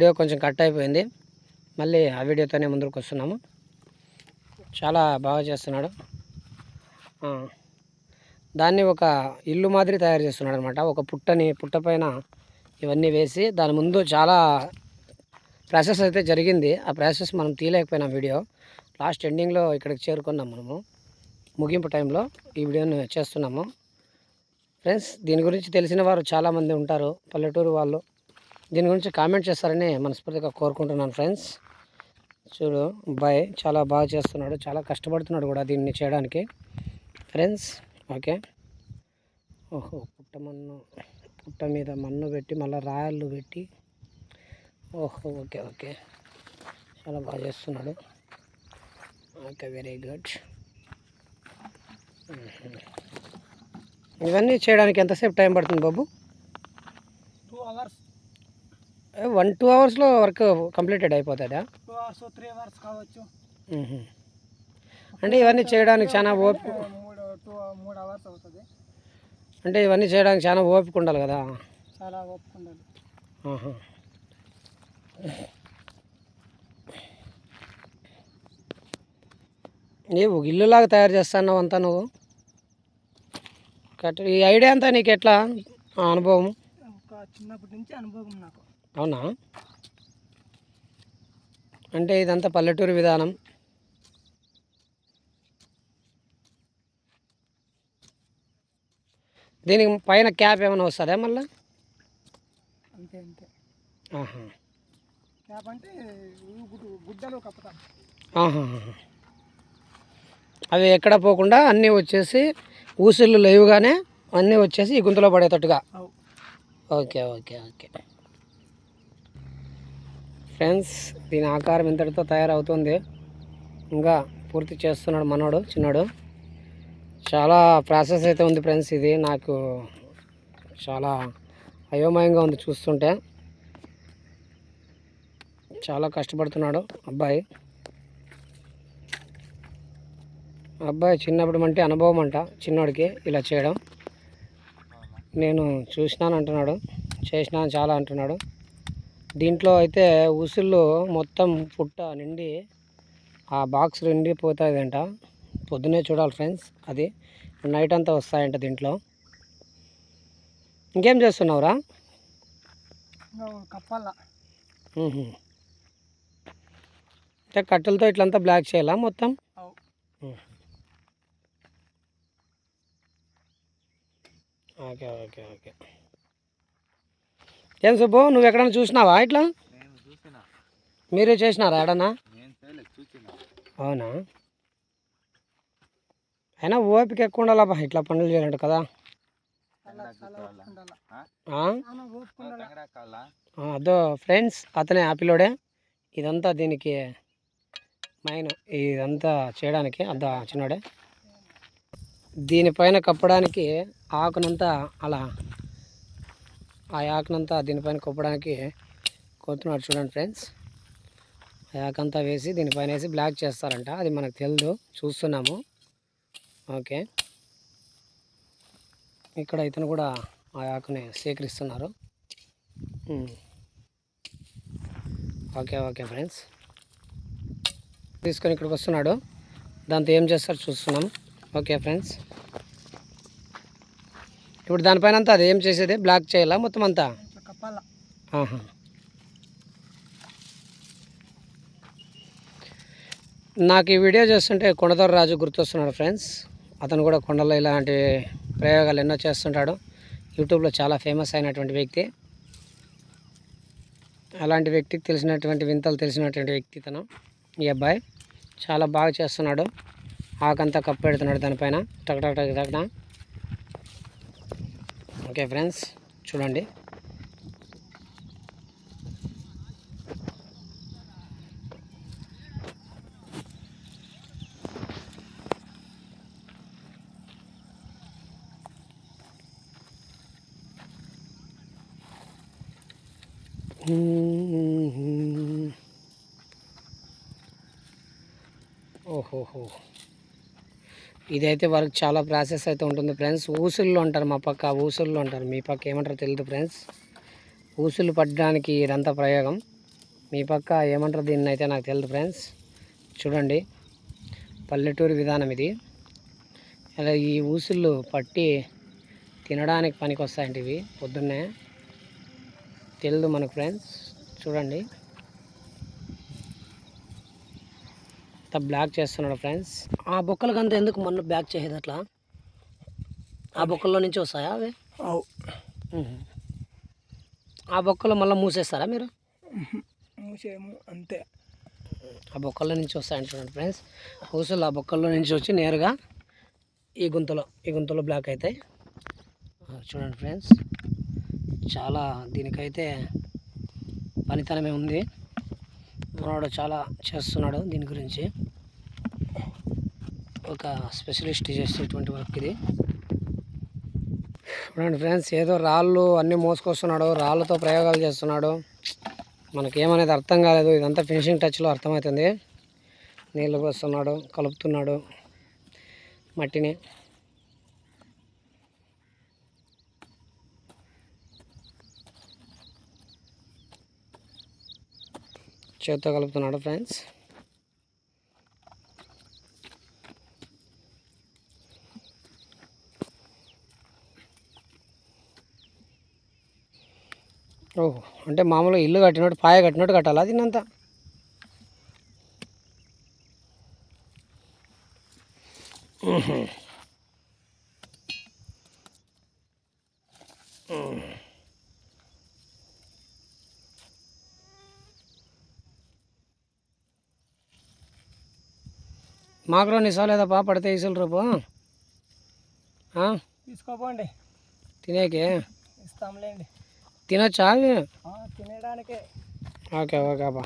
Video కొంచెం cut అయిపోయింది. మళ్ళీ ఆ వీడియోతోనే ముందుకు వస్తున్నాము. చాలా బాగా చేస్తున్నాడు. దాన్ని ఒక ఇల్లు మాదిరి తయారు చేస్తున్నాడు అనమాట ఒక పుట్టని పుట్ట పైన ఇవన్నీ వేసి దాని ముందు చాలా ప్రాసెస్ అయితే జరిగింది. ఆ ప్రాసెస్ మనం తీయలేకపోయినాం వీడియో. లాస్ట్ ఎండింగ్లో ఇక్కడికి చేరుకున్నాం మనము. ముగింపు టైంలో ఈ వీడియోని చేస్తున్నాము. ఫ్రెండ్స్ దీని గురించి తెలిసిన వారు చాలామంది ఉంటారు. పల్లెటూరు వాళ్ళు. దీని గురించి కామెంట్ చేస్తారని మనస్ఫూర్తిగా కోరుకుంటున్నాను ఫ్రెండ్స్. చూడు బాయ్ చాలా బాగా చేస్తున్నాడు చాలా కష్టపడుతున్నాడు కూడా దీన్ని చేయడానికి. Friends okay. ఓహో పుట్ట మన్ను పుట్ట మీద మన్ను పెట్టి మళ్ళీ రాళ్ళు పెట్టి. ఓహో ఓకే ఓకే. చాలా బాగా చేస్తున్నాడు. Okay very good. ఇవన్నీ చేయడానికి ఎంతసేపు టైం పడుతుంది బాబు టూ అవర్స్ వన్ టూ అవర్స్లో వర్క్ కంప్లీటెడ్ అయిపోతుందా? టూ అవర్స్ త్రీ అవర్స్ కావచ్చు. అంటే ఇవన్నీ చేయడానికి చాలా ఓపిక మూడు టూ మూడు అవర్స్ అవుతుంది. అంటే ఇవన్నీ చేయడానికి చాలా ఓపిక ఉండాలి కదా? చాలా ఒప్పుకుండాలి ఆహా. నీవు ఇల్లులాగా తయారు చేస్తున్నావు అంతా నువ్వు? కరెక్ట్ ఈ ఐడియా అంతా నీకు ఎట్లా? అనుభవం? చిన్నప్పటి నుంచి అనుభవం నాకు. అవునా? అంటే ఇదంతా పల్లెటూరు విధానం. దీనికి పైన క్యాప్ ఏమైనా వస్తుందా మళ్ళీ? అంతే అంతే. ఆహా. క్యాప్ అంటే గుడ్డలు కప్పుతాం. ఆహాహా. అవి ఎక్కడ పోకుండా అన్నీ వచ్చేసి ఊసుళ్ళు లేవుగానే అన్నీ వచ్చేసి ఈ గుంతలో పడేటట్టుగా. Okay okay okay. ఫ్రెండ్స్ దీని ఆకారం ఇంతటితో తయారవుతుంది. ఇంకా పూర్తి చేస్తున్నాడు మనోడు చిన్నాడు. చాలా ప్రాసెస్ అయితే ఉంది ఫ్రెండ్స్ ఇది. నాకు చాలా అయోమయంగా ఉంది చూస్తుంటే. చాలా కష్టపడుతున్నాడు అబ్బాయి. అబ్బాయి చిన్నప్పుడు అంటే అనుభవం అంట చిన్నోడికి ఇలా చేయడం. నేను చూసినాను అంటున్నాడు చేసినాను చాలా అంటున్నాడు. దీంట్లో అయితే ఉసుళ్ళు మొత్తం పుట్ట నిండి ఆ బాక్స్ నిండిపోతుందంట. పొద్దునే చూడాలి ఫ్రెండ్స్ అది నైట్ అంతా వస్తాయంట దీంట్లో. ఇంకేం చేస్తున్నావురా? కప్పాల. అంటే కట్టెలతో ఇట్లంతా బ్లాక్ చేయాలా మొత్తం? Okay okay okay. ఏం సుబ్బు నువ్వు ఎక్కడైనా చూసినావా ఇట్లా? నేను చూసిన. మీరే చేసినారా ఎడనా అవునా? అయినా ఓపిక ఎక్కువ ఉండాలబ్బా ఇట్లా పనులు చేయాలంట కదా. ఆ? ఆ, అదో ఫ్రెండ్స్ అతనే ఆపిలోడే ఇదంతా దీనికి మైన్ ఇదంతా చేయడానికి అద్దా చిన్నోడే. దీనిపైన కప్పడానికి ఆకునంతా అలా ఆ ఆకునంతా దీనిపైన కొప్పడానికి కొడుతున్నాడు చూడండి ఫ్రెండ్స్. ఆ ఆకంతా వేసి దీనిపైన వేసి బ్లాక్ చేస్తారంట. అది మనకు తెలియదు చూస్తున్నాము. ఓకే. ఇక్కడ ఇతను కూడా ఆ ఆకుని సేకరిస్తున్నారు. Okay okay friends. తీసుకొని ఇక్కడికి వస్తున్నాడు. దాంతో ఏం చేస్తారు చూస్తున్నాం. Okay friends. ఇప్పుడు దానిపైన అంతా అది ఏం చేసేది? బ్లాక్ చేయాలా మొత్తం అంతా. నాకు ఈ వీడియో చేస్తుంటే కొండదొర రాజు గుర్తొస్తున్నాడు ఫ్రెండ్స్. అతను కూడా కొండలో ఇలాంటి ప్రయోగాలు ఎన్నో చేస్తుంటాడు. యూట్యూబ్లో చాలా ఫేమస్ అయినటువంటి వ్యక్తి. అలాంటి వ్యక్తికి తెలిసినటువంటి వింతలు తెలిసినటువంటి వ్యక్తి తను ఈ అబ్బాయి. చాలా బాగా చేస్తున్నాడు. ఆకంతా కప్పు పెడుతున్నాడు దానిపైన. టక్ టక్ టక్ టక్న ఓకే ఫ్రెండ్స్ చూడండి. ఓహోహో. ఇదైతే వర్క్ చాలా ప్రాసెస్ అయితే ఉంటుంది ఫ్రెండ్స్. ఊసుల్లో ఉంటారు మా పక్క ఊసుల్లో ఉంటారు మీ పక్క ఏమంటారో తెలియదు ఫ్రెండ్స్. ఊసులు పట్టడానికి ఇదంతా ప్రయోగం. మీ పక్క ఏమంటారు దీన్ని అయితే నాకు తెలియదు ఫ్రెండ్స్. చూడండి పల్లెటూరు విధానం ఇది. అలా ఈ ఊసులు పట్టి తినడానికి పనికి వస్తాయండి ఇవి పొద్దున్నే. తెలియదు మనకు ఫ్రెండ్స్. చూడండి. అంత బ్లాక్ చేస్తున్నాడు ఫ్రెండ్స్. ఆ బొక్కలకు అంతా ఎందుకు మొన్న బ్యాక్ చేసేది అట్లా? ఆ బొక్కల్లో నుంచి వస్తాయా అవి. ఆ బొక్కలు మళ్ళీ మూసేస్తారా మీరు? మూసేము అంతే. ఆ బొక్కల్లో నుంచి వస్తాయండి చూడండి ఫ్రెండ్స్. ఊసులు ఆ బొక్కల్లో నుంచి వచ్చి నేరుగా ఈ గుంతలో ఈ గుంతలో బ్లాక్ అవుతాయి. చూడండి ఫ్రెండ్స్. చాలా దీనికైతే పనితనమే ఉంది. మనవాడు చాలా చేస్తున్నాడు దీని గురించి. ఒక స్పెషలిస్ట్ చేసేటువంటి వర్క్ ఇది. చూడండి ఫ్రెండ్స్ ఏదో రాళ్ళు అన్నీ మోసుకొస్తున్నాడు రాళ్ళతో ప్రయోగాలు చేస్తున్నాడు. మనకేమనేది అర్థం కాలేదు ఇదంతా ఫినిషింగ్ టచ్లో అర్థమవుతుంది. నీళ్ళు పోస్తున్నాడు కలుపుతున్నాడు మట్టిని. చేత్తో కలుపుతున్నాడు ఫ్రెండ్స్ ఓహో అంటే మామూలుగా ఇల్లు కట్టినట్టు పాయ కట్టినట్టు కట్టాలా దీన్నంతా మ్మ్. మ్మ్. మాకు రెండు ఇసాలేదప్పా పడితే ఇసులు రేపు? తీసుకోపోండి. తినేకే? ఇస్తాంలేండి. తినొచ్చా తినడానికే ఓకే ఓకే అబ్బా.